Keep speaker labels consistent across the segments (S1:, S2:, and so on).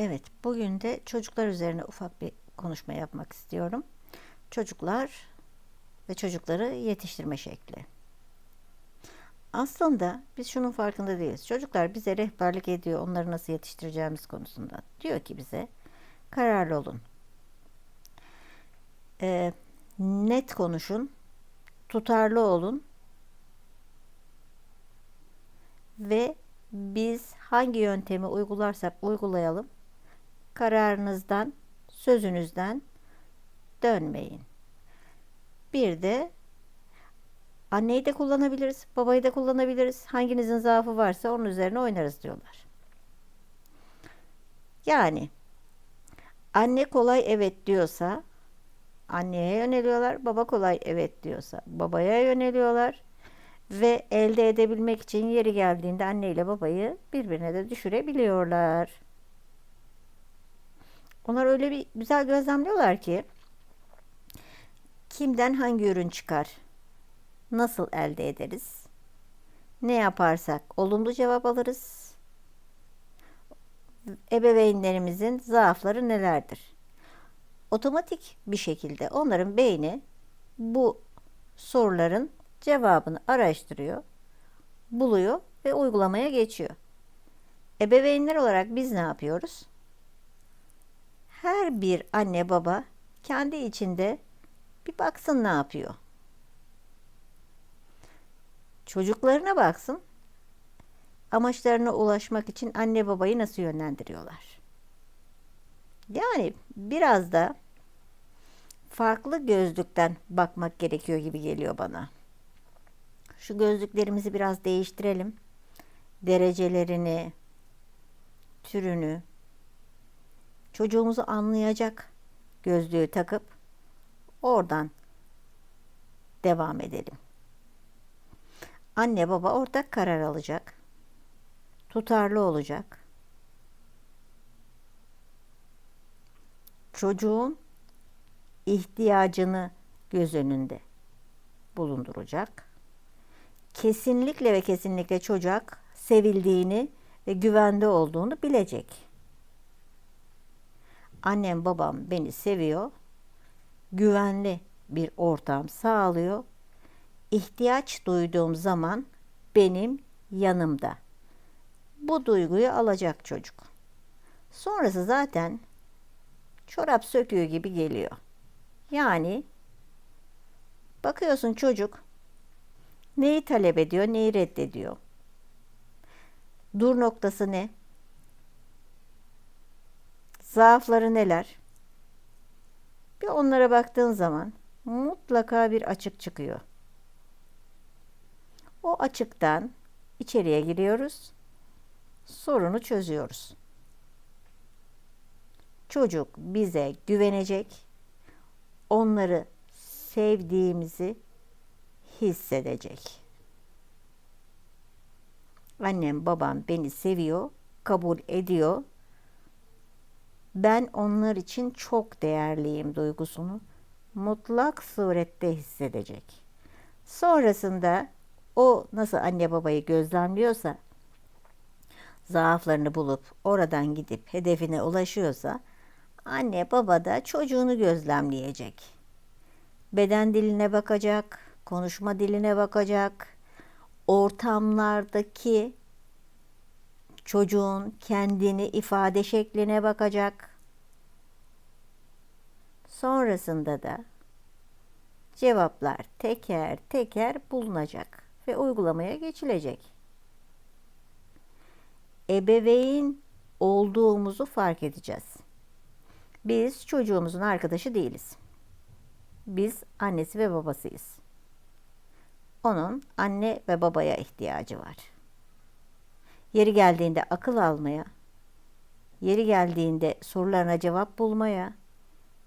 S1: Evet, bugün de çocuklar üzerine ufak bir konuşma yapmak istiyorum. Çocuklar ve çocukları yetiştirme şekli. Aslında biz şunun farkında değiliz. Çocuklar bize rehberlik ediyor onları nasıl yetiştireceğimiz konusunda. Diyor ki bize kararlı olun. Ee, net konuşun. Tutarlı olun. Ve biz hangi yöntemi uygularsak uygulayalım kararınızdan, sözünüzden dönmeyin. Bir de anneyi de kullanabiliriz, babayı da kullanabiliriz. Hanginizin zaafı varsa onun üzerine oynarız diyorlar. Yani anne kolay evet diyorsa anneye yöneliyorlar. Baba kolay evet diyorsa babaya yöneliyorlar. Ve elde edebilmek için yeri geldiğinde anne ile babayı birbirine de düşürebiliyorlar. Onlar öyle bir güzel gözlemliyorlar ki kimden hangi ürün çıkar? Nasıl elde ederiz? Ne yaparsak olumlu cevap alırız. Ebeveynlerimizin zaafları nelerdir? Otomatik bir şekilde onların beyni bu soruların cevabını araştırıyor, buluyor ve uygulamaya geçiyor. Ebeveynler olarak biz ne yapıyoruz? Her bir anne baba kendi içinde bir baksın ne yapıyor. Çocuklarına baksın. Amaçlarına ulaşmak için anne babayı nasıl yönlendiriyorlar? Yani biraz da farklı gözlükten bakmak gerekiyor gibi geliyor bana. Şu gözlüklerimizi biraz değiştirelim. Derecelerini, türünü, çocuğumuzu anlayacak gözlüğü takıp oradan devam edelim. Anne baba ortak karar alacak. Tutarlı olacak. Çocuğun ihtiyacını göz önünde bulunduracak. Kesinlikle ve kesinlikle çocuk sevildiğini ve güvende olduğunu bilecek annem babam beni seviyor. Güvenli bir ortam sağlıyor. İhtiyaç duyduğum zaman benim yanımda. Bu duyguyu alacak çocuk. Sonrası zaten çorap söküyor gibi geliyor. Yani bakıyorsun çocuk neyi talep ediyor, neyi reddediyor. Dur noktası ne? Zaafları neler? Bir onlara baktığın zaman mutlaka bir açık çıkıyor. O açıktan içeriye giriyoruz. Sorunu çözüyoruz. Çocuk bize güvenecek. Onları sevdiğimizi hissedecek. Annem babam beni seviyor, kabul ediyor ben onlar için çok değerliyim duygusunu mutlak surette hissedecek. Sonrasında o nasıl anne babayı gözlemliyorsa, zaaflarını bulup oradan gidip hedefine ulaşıyorsa, anne baba da çocuğunu gözlemleyecek. Beden diline bakacak, konuşma diline bakacak, ortamlardaki çocuğun kendini ifade şekline bakacak. Sonrasında da cevaplar teker teker bulunacak ve uygulamaya geçilecek. Ebeveyn olduğumuzu fark edeceğiz. Biz çocuğumuzun arkadaşı değiliz. Biz annesi ve babasıyız. Onun anne ve babaya ihtiyacı var. Yeri geldiğinde akıl almaya, yeri geldiğinde sorularına cevap bulmaya,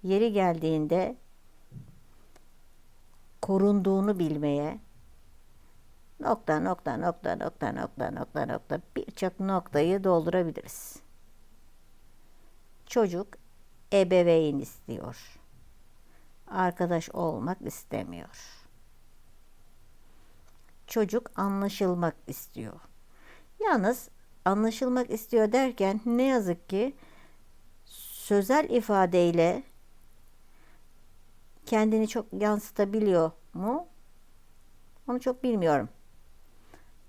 S1: yeri geldiğinde korunduğunu bilmeye, nokta nokta nokta nokta nokta nokta nokta birçok noktayı doldurabiliriz. Çocuk ebeveyn istiyor. Arkadaş olmak istemiyor. Çocuk anlaşılmak istiyor. Yalnız anlaşılmak istiyor derken ne yazık ki sözel ifadeyle kendini çok yansıtabiliyor mu? Onu çok bilmiyorum.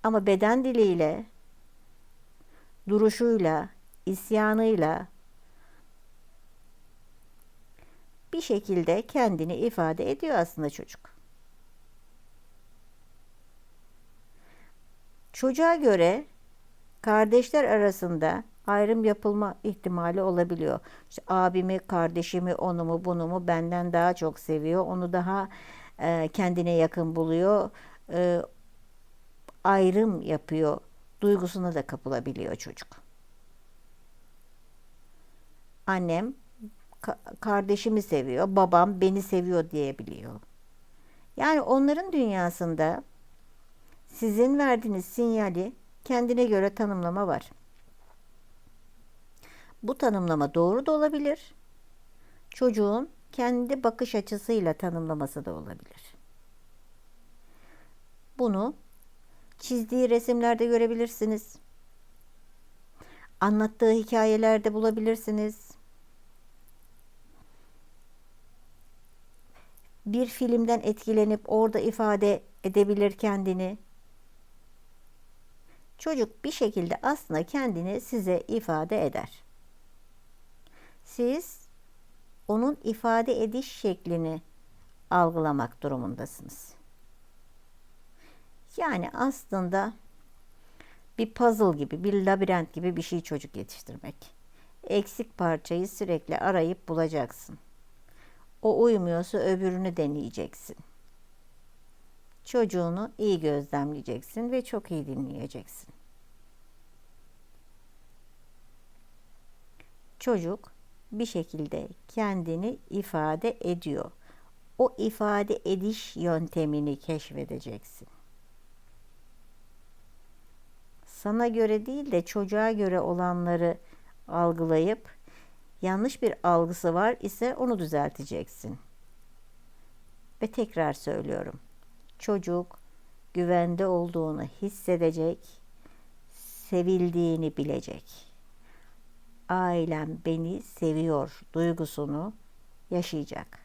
S1: Ama beden diliyle, duruşuyla, isyanıyla bir şekilde kendini ifade ediyor aslında çocuk. Çocuğa göre kardeşler arasında ayrım yapılma ihtimali olabiliyor. İşte abimi, kardeşimi, onu mu, bunu mu benden daha çok seviyor. Onu daha e, kendine yakın buluyor. E, ayrım yapıyor. Duygusuna da kapılabiliyor çocuk. Annem ka- kardeşimi seviyor, babam beni seviyor diyebiliyor. Yani onların dünyasında sizin verdiğiniz sinyali kendine göre tanımlama var. Bu tanımlama doğru da olabilir. Çocuğun kendi bakış açısıyla tanımlaması da olabilir. Bunu çizdiği resimlerde görebilirsiniz. Anlattığı hikayelerde bulabilirsiniz. Bir filmden etkilenip orada ifade edebilir kendini. Çocuk bir şekilde aslında kendini size ifade eder. Siz onun ifade ediş şeklini algılamak durumundasınız. Yani aslında bir puzzle gibi, bir labirent gibi bir şey çocuk yetiştirmek. Eksik parçayı sürekli arayıp bulacaksın. O uymuyorsa öbürünü deneyeceksin. Çocuğunu iyi gözlemleyeceksin ve çok iyi dinleyeceksin. Çocuk bir şekilde kendini ifade ediyor. O ifade ediş yöntemini keşfedeceksin. Sana göre değil de çocuğa göre olanları algılayıp yanlış bir algısı var ise onu düzelteceksin. Ve tekrar söylüyorum. Çocuk güvende olduğunu hissedecek, sevildiğini bilecek. Ailem beni seviyor duygusunu yaşayacak.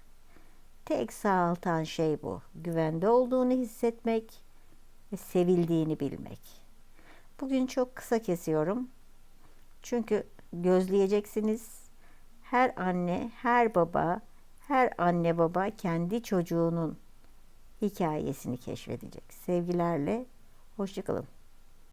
S1: Tek sağaltan şey bu. Güvende olduğunu hissetmek ve sevildiğini bilmek. Bugün çok kısa kesiyorum. Çünkü gözleyeceksiniz. Her anne, her baba, her anne baba kendi çocuğunun hikayesini keşfedecek. Sevgilerle, hoşçakalın.